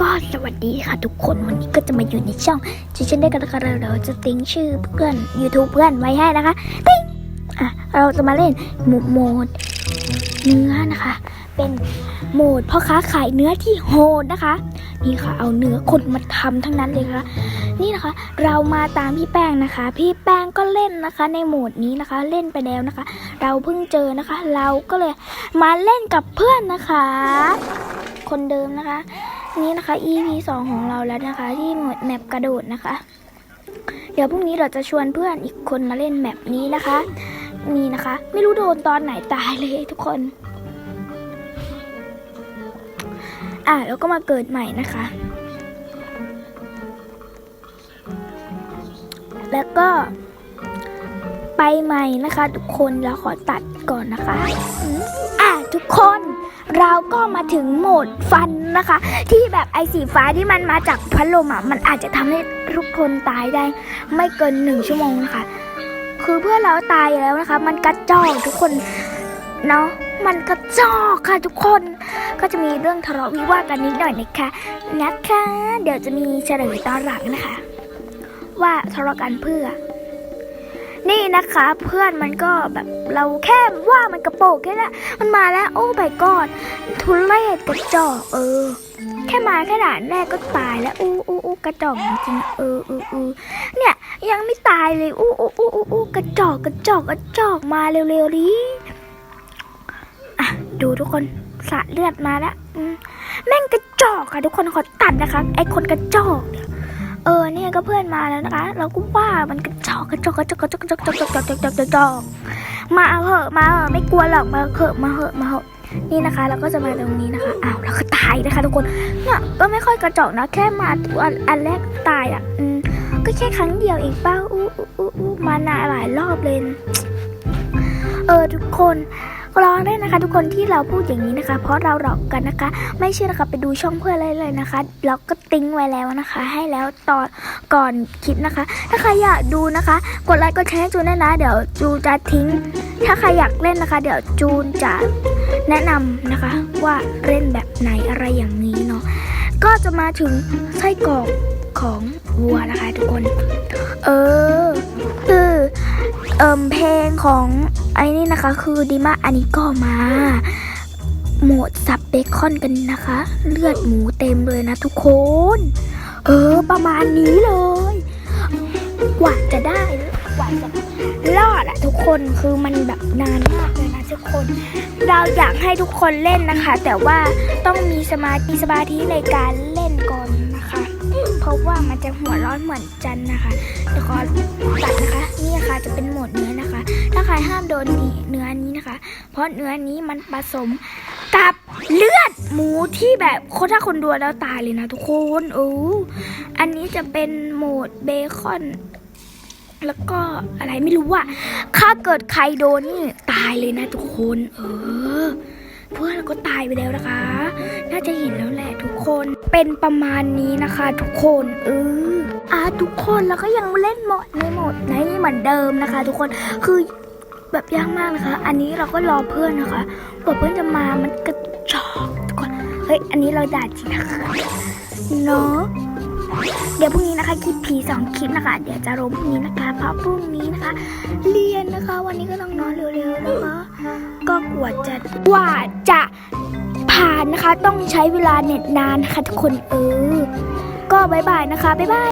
ก็สวัสดีค่ะทุกคนวันนี้ก็จะมาอยู่ในช่องจิเช่นได้กันนะคะเราจะติ้งชื่อเพื่อน YouTube เพื่อนไว้ให้นะคะติ้งอะเราจะมาเล่นโหมดโหมดเนื้อนะคะ เป็นโหมดพ่อค้าขายเนื้อที่โหดนะคะ นี่ค่ะเอาเนื้อคนมาทำทั้งนั้นเลยค่ะนี่นะคะ เรามาตามพี่แป้งนะคะ พี่แป้งก็เล่นนะคะ ในโหมดนี้นะคะ เล่นไปแล้วนะคะ เราเพิ่งเจอนะคะ เราก็เลยมาเล่นกับเพื่อนนะคะ คนเดิมนะคะ นี่นะคะ EP สองของเราแล้วนะคะ ที่หมดแมปกระโดดนะคะ เดี๋ยวพรุ่งนี้เราจะชวนเพื่อนอีกคนมาเล่นแมปนี้นะคะ นี่นะคะ ไม่รู้โดนตอนไหนตายเลยทุกคน อะแล้วก็มาเกิดใหม่นะคะ แล้วก็ไปใหม่นะคะ ทุกคนเราขอตัดก่อนนะคะ อะทุกคน เราก็มาถึงโหมดฟันนะคะ ที่แบบไอสีฟ้าที่มันมาจากพัดลมอะมันอาจจะทำให้ทุกคนตายได้ ไม่เกินหนึ่งชั่วโมงนะคะ คือเพื่อนเราตายแล้วนะคะ มันกระจอกทุกคนเนาะมันกระจอกค่ะทุกคนก็จะมีเรื่องทะเลาะวิวาทกันนิดหน่อยนะคะนะคะ เดี๋ยวจะมีเฉลยตอนหลังนะคะ ว่าทะเลาะกันเพื่อ นี่นะคะ เพื่อนมันก็แบบเราแค่ว่ามันกระโปงแค่นั้นมันมาแล้ว โอ้ไปกอดทุเรศกระจอกเออ แค่มาแค่ด่านแรกก็ตายแล้วอู้อู้อู้กระจอกจริงเออเออเออเนี่ยยังไม่ตายเลยอู้อู้อู้อู้อู้กระจอกกระจอกกระจอกมาเร็วๆดิอะดูทุกคนสาดเลือดมาแล้วแม่งกระจอกค่ะทุกคนขอตัดนะคะ ไอคนกระจอกเนี่ย เออเนี่ยก็เพื่อนมาแล้วนะคะ เราก็ว่ามันกระจอกกระจอกกระจอกกระจอกกระจอกกระจอกกระจอกกระจอกกระจอกมาเอาเหอะมาเหอะไม่กลัวหรอกมาเหอะมาเหอะมาเหอะนี่นะคะ เราก็จะมาตรงนี้นะคะอ้าวเราก็ตายนะคะทุกคนเนี่ยก็ไม่ค่อยกระจอกนะแค่มาตัวอันแรกตายอะอืมก็แค่ครั้งเดียวเองเป้าอู้อู้อู้อู้มานานหลายรอบเลยเออทุกคน รอได้นะคะ ทุกคนที่เราพูดอย่างนี้นะคะ เพราะเราหลอกกันนะคะ ไม่เชื่อนะคะไปดูช่องเพื่อนเลยเลยนะคะ เราก็ติ้งไว้แล้วนะคะ ให้แล้วตอนก่อนคลิปนะคะ ถ้าใครอยากดูนะคะ กดไลค์กดแชร์ให้จูนได้นะ เดี๋ยวจูจะทิ้ง ถ้าใครอยากเล่นนะคะ เดี๋ยวจูนจะแนะนำนะคะว่าเล่นแบบไหนอะไรอย่างนี้เนาะก็จะมาถึงไส้กรอกของวัวนะคะ ทุกคน เออคือเอิมเพลงของ อ้นี่นะคะคือดิมาอันนี้ก็มาโหมดสับเบคอนกันนะคะ เลือดหมูเต็มเลยนะทุกคน เออ ประมาณนี้เลย กว่าจะได้กว่าจะรอดอะทุกคนคือมันแบบนานมากเลยนะทุกคน เราอยากให้ทุกคนเล่นนะคะ แต่ว่าต้องมีสมาธิสมาธิในการเล่นก่อน เพราะว่ามันจะหัวร้อนเหมือนจันนะคะเดี๋ยวขอตัดนะคะนี่นะคะจะเป็นโหมดเนื้อนะคะ ถ้าใครห้ามโดนนี่เนื้อนี้นะคะ เพราะเนื้อนี้มันผสมกับเลือดหมูที่แบบคนถ้าคนดูแล้วตายเลยนะทุกคนโอ้อันนี้จะเป็นโหมดเบคอน แล้วก็อะไรไม่รู้อะถ้าเกิดใครโดนนี่ตายเลยนะทุกคน เออ เพื่อนเราก็ตายไปแล้วนะคะ น่าจะเห็นแล้วแหละทุกคน เป็นประมาณนี้นะคะ ทุกคนเอออะทุกคนแล้วก็ยังเล่นหมดในหมดไหนนี่เหมือนเดิมนะคะ ทุกคนคือแบบยากมากนะคะ อันนี้เราก็รอเพื่อนนะคะกว่าเพื่อนจะมามันกระจอกทุกคน เฮ้ย อันนี้เราด่าจริงนะคะเนาะ เดี๋ยวพรุ่งนี้นะคะคลิปผีสองคลิปนะคะ เดี๋ยวจะลงพรุ่งนี้นะคะเพราะพรุ่งนี้นะคะ เรียนนะคะ วันนี้ก็ต้องนอนเร็วๆนะคะก็กว่าจะกว่าจะผ่านนะคะ ต้องใช้เวลาเน็ตนานนะคะทุกคนเออก็บายบายนะคะบายบาย